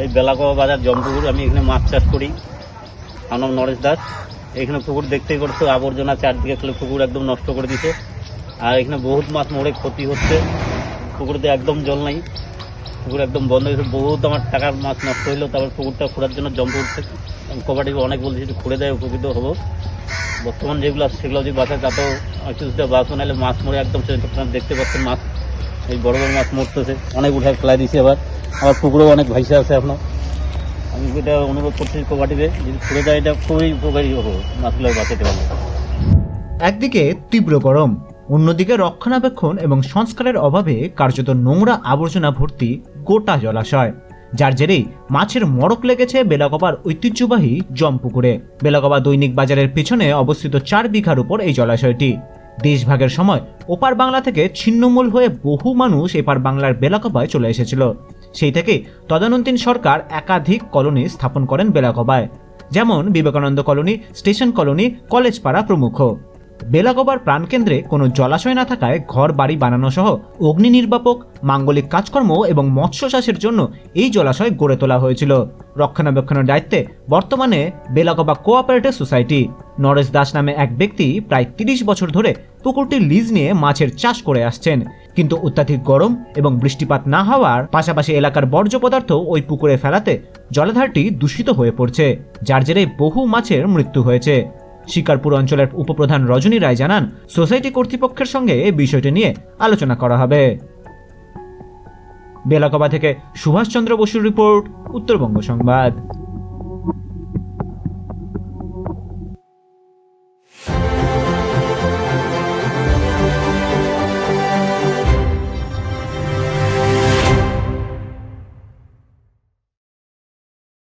এই বেলাকোয়া বাজার জমপুকুর, আমি এখানে মাছ চাষ করি। নাম নরেশ দাস। এখানে পুকুর দেখতেই করছ আবর্জনা চারদিকে ফেলে পুকুর একদম নষ্ট করে দিছে। আর এখানে বহুত মাছ মরে ক্ষতি হচ্ছে। পুকুরতে একদম জল নাই। পুকুর একদম বন্ধ হয়েছে। বহুত আমার টাকার মাছ নষ্ট হইল। তারপর পুকুরটা খোঁড়ার জন্য জমপুর থেকে কবাডি অনেক বলছি যে খুঁড়ে দেয়, উপকৃত হব। বর্তমান যেগুলো আছে, সেগুলো যদি বাঁচায়, তাতেও কিছুটা বাঁচো, নাহলে মাছ মরে একদম সে আপনারা দেখতে পাচ্ছেন মাছ। এই বড় বড় মাছ মরতেছে। অনেক উঠায় ফেলাই দিয়েছি আবার। আমার পুকুরেও অনেক ভাইসে আছে এখনও। আমি এটা অনুরোধ করছি কবাটিতে যদি খুঁড়ে দেয় এটা খুবই উপকারী হব মাছগুলো বাঁচাতে পারব একদিকে তীব্র গরম অন্যদিকে রক্ষণাবেক্ষণ এবং সংস্কারের অভাবে কার্যত নোংরা আবর্জনা ভর্তি গোটা জলাশয়। যার জেরেই মাছের মড়ক লেগেছে বেলাগোবার ঐতিহ্যবাহী জমপুকুরে। বেলাগোবা দৈনিক বাজারের পিছনে অবস্থিত চার বিঘার উপর এই জলাশয়টি। দেশভাগের সময় ওপার বাংলা থেকে ছিন্নমূল হয়ে বহু মানুষ এপার বাংলার বেলাকবায় চলে এসেছিল। সেই থেকে তদানীন্তন সরকার একাধিক কলোনি স্থাপন করেন বেলাগবায় যেমন বিবেকানন্দ কলোনি, স্টেশন কলোনি, কলেজপাড়া প্রমুখ। বেলাগোবার প্রাণকেন্দ্রে কোনো জলাশয় না থাকায় ঘর, বাড়ি বানানো সহ অগ্নি নির্বাপক, মাঙ্গলিক কাজকর্ম এবং মৎস্য চাষের জন্য এই জলাশয় গড়ে তোলা হয়েছিল। রক্ষণাবেক্ষণের দায়িত্বে বর্তমানে বেলাগোবা কোঅপারেটিভ সোসাইটি। নরেশ দাস নামে এক ব্যক্তি প্রায় তিরিশ বছর ধরে পুকুরটির লিজ নিয়ে মাছের চাষ করে আসছেন। কিন্তু অত্যাধিক গরম এবং বৃষ্টিপাত না হওয়ার পাশাপাশি এলাকার বর্জ্য পদার্থ ওই পুকুরে ফেলাতে জলাধারটি দূষিত হয়ে পড়ছে, যার জেরে বহু মাছের মৃত্যু হয়েছে। শিকারপুর অঞ্চলের উপপ্রধান রজনী রায় জানান, সোসাইটি কর্তৃপক্ষের সঙ্গে এই বিষয়টি নিয়ে আলোচনা করা হবে। বেলাকবা থেকে সুভাষচন্দ্র বসুর রিপোর্ট, উত্তরবঙ্গ সংবাদ।